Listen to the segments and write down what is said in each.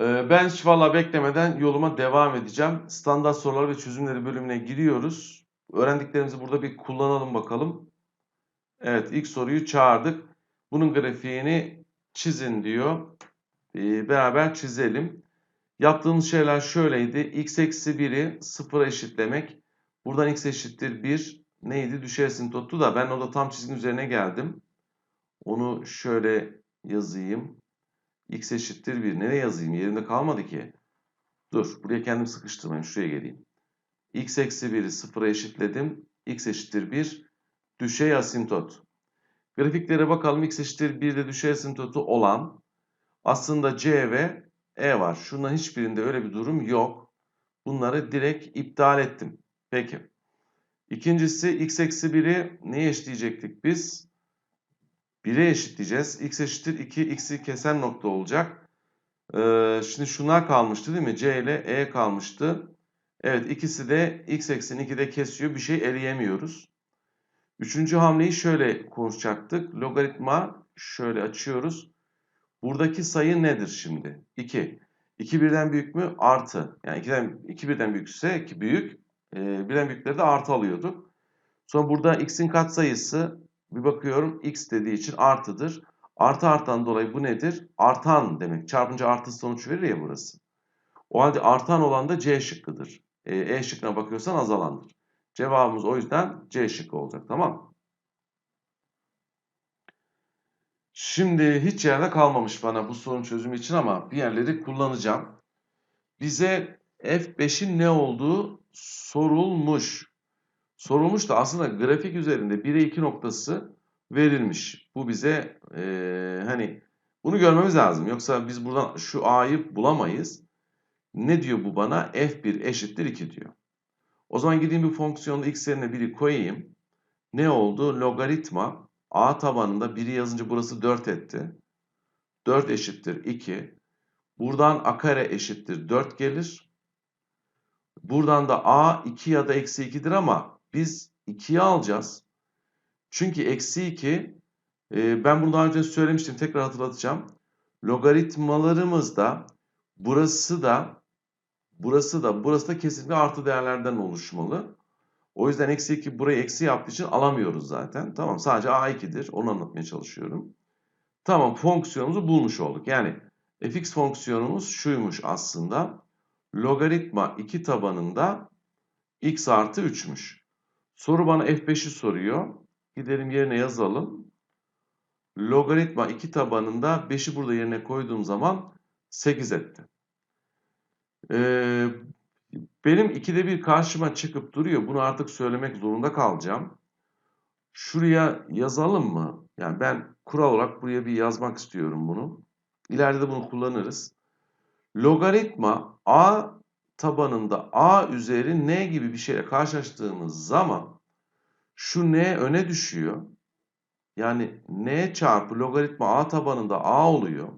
Ee, Ben hiç valla beklemeden yoluma devam edeceğim. Standart sorular ve çözümleri bölümüne giriyoruz. Öğrendiklerimizi burada bir kullanalım bakalım. Evet ilk soruyu çağırdık. Bunun grafiğini çizin diyor. Ee, beraber çizelim. Yaptığımız şeyler şöyleydi. x eksi 1'i sıfıra eşitlemek. Buradan x eşittir 1 neydi? Düşey asintotu da ben orada tam çizginin üzerine geldim. Onu şöyle yazayım. X eşittir 1. Nereye yazayım? Yerimde kalmadı ki. Dur. Buraya kendim sıkıştırmayayım. Şuraya geleyim. x eksi 1'i sıfıra eşitledim. x eşittir 1. Düşey asintot. Grafiklere bakalım. x eşittir 1'de düşey asintotu olan aslında c ve e var. Şunların hiçbirinde öyle bir durum yok. Bunları direkt iptal ettim. Peki. İkincisi x eksi 1'i neye eşitleyecektik biz? 1'e eşitleyeceğiz. x eşittir 2, x'i kesen nokta olacak. Ee, şimdi şunlar kalmıştı değil mi? c ile e kalmıştı. Evet ikisi de x ekseni 2'de kesiyor. Bir şey eleyemiyoruz. Üçüncü hamleyi şöyle konuşacaktık. Logaritma şöyle açıyoruz. Buradaki sayı nedir şimdi? 2. 2 birden büyük mü? Artı. Yani 2'den 2 birden büyükse 2 büyük. E, birden büyükleri de artı alıyorduk. Sonra burada x'in katsayısı bir bakıyorum x dediği için artıdır. Artı artan dolayı bu nedir? Artan demek. Çarpınca artı sonuç verir ya burası. O halde artan olan da C şıkkıdır. E, e şıkkına bakıyorsan azalandır. Cevabımız o yüzden C şıkkı olacak. Tamam? Şimdi hiç yerde kalmamış bana bu sorun çözümü için ama bir yerleri kullanacağım. Bize F5'in ne olduğu sorulmuş. Sorulmuş da aslında grafik üzerinde 1'e 2 noktası verilmiş. Bu bize e, hani bunu görmemiz lazım. Yoksa biz buradan şu A'yı bulamayız. Ne diyor bu bana? F1 eşittir 2 diyor. O zaman gideyim bir fonksiyonda x yerine 1'i koyayım. Ne oldu? Logaritma A tabanında 1'i yazınca burası 4 etti. 4 eşittir 2. Buradan a kare eşittir 4 gelir. Buradan da a 2 ya da eksi 2'dir ama biz 2'yi alacağız. Çünkü eksi 2 e, ben bunu daha önce söylemiştim tekrar hatırlatacağım. Logaritmalarımızda burası da burası da burası da kesinlikle artı değerlerden oluşmalı. O yüzden eksi 2 burayı eksi yaptığı için alamıyoruz zaten. Tamam sadece a2'dir. Onu anlatmaya çalışıyorum. Tamam fonksiyonumuzu bulmuş olduk. Yani fx fonksiyonumuz şuymuş aslında. Logaritma 2 tabanında x artı 3'müş. Soru bana f5'i soruyor. Gidelim yerine yazalım. Logaritma 2 tabanında 5'i burada yerine koyduğum zaman 8 etti. Ee, benim ikide bir karşıma çıkıp duruyor. Bunu artık söylemek zorunda kalacağım. Şuraya yazalım mı? Yani ben kural olarak buraya bir yazmak istiyorum bunu. İleride de bunu kullanırız. Logaritma a tabanında a üzeri n gibi bir şeyle karşılaştığımız zaman şu n öne düşüyor. Yani n çarpı logaritma a tabanında a oluyor.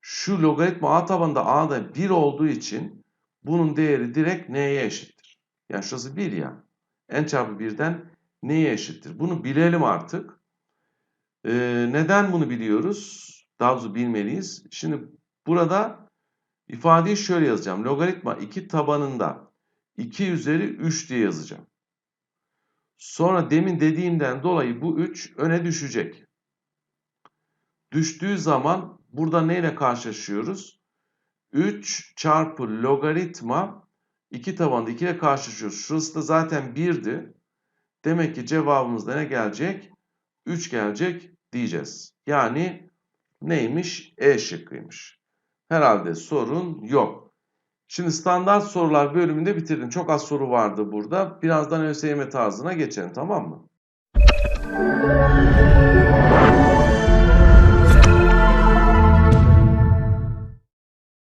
Şu logaritma a tabanında a da 1 olduğu için bunun değeri direkt n'ye eşittir. Yani şurası 1 ya. n çarpı 1'den neye eşittir? Bunu bilelim artık. Ee, neden bunu biliyoruz? Daha doğrusu bilmeliyiz. Şimdi burada ifadeyi şöyle yazacağım. Logaritma 2 tabanında 2 üzeri 3 diye yazacağım. Sonra demin dediğimden dolayı bu 3 öne düşecek. Düştüğü zaman burada neyle karşılaşıyoruz? 3 çarpı logaritma 2 tabanında 2 ile karşılaşıyoruz. Şurası da zaten 1'di. Demek ki cevabımızda ne gelecek? 3 gelecek diyeceğiz. Yani neymiş? E şıkkıymış. Herhalde sorun yok. Şimdi standart sorular bölümünde bitirdim. Çok az soru vardı burada. Birazdan ÖSYM tarzına geçelim tamam mı?